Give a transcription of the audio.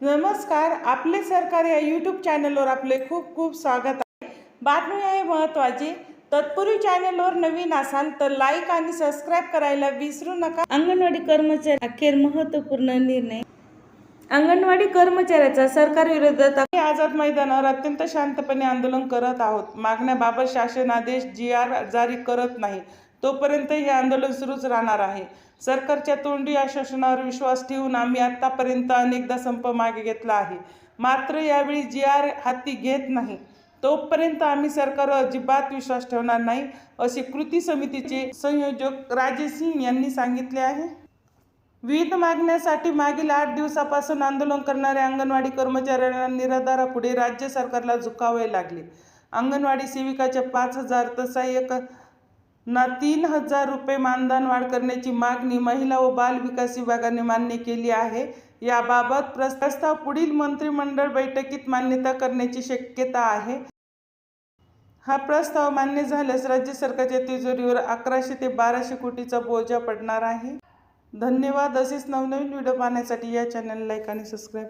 नमस्कार आपले सरकार या यूट्यूब चॅनलवर आपले खूप खूप स्वागत आहे. बातमी आहे महत्त्वाची तत्पूर्वी चॅनलवर नवीन असाल तर लाईक आणि सबस्क्राईब करायला विसरू नका. अंगणवाडी कर्मचारी अखेर महत्त्वपूर्ण निर्णय. अंगणवाडी कर्मचाऱ्याचा सरकार विरोधात आम्ही आझाद मैदानावर अत्यंत शांतपणे आंदोलन करत आहोत. मागण्याबाबत शासन आदेश जी आर जारी करत नाही. तोपर्यंत हे आंदोलन सुरूच राहणार आहे. सरकारच्या तोंडी आश्वासनावर विश्वास ठेवून आम्ही आत्तापर्यंत अनेकदा संप मागे घेतला आहे. मात्र यावेळी जी आर हाती घेत नाही तोपर्यंत आम्ही सरकारवर अजिबात विश्वास ठेवणार नाही असे कृती समितीचे संयोजक राजेश सिंग यांनी सांगितले आहे. विविध मागण्यासाठी मागील आठ दिवसापासून आंदोलन करणाऱ्या अंगणवाडी कर्मचाऱ्यांना निराधारापुढे राज्य सरकारला झुकावे लागले. अंगणवाडी सेविकाच्या पाच हजार तर सहाय्यक ना तीन हजार रुपये मानधन वाढ करण्याची मागणी महिला व बाल विकास विभागाने मान्य केली आहे. याबाबत प्रस्ताव पुढील मंत्रिमंडळ बैठकीत मान्यता करण्याची शक्यता आहे. हा प्रस्ताव मान्य झाल्यास राज्य सरकारच्या तिजोरीवर अकराशे ते बाराशे कोटीचा बोजा पडणार आहे. धन्यवाद. असेच नवनवीन व्हिडिओ पाहण्यासाठी या चॅनल लाईक आणि सबस्क्राईब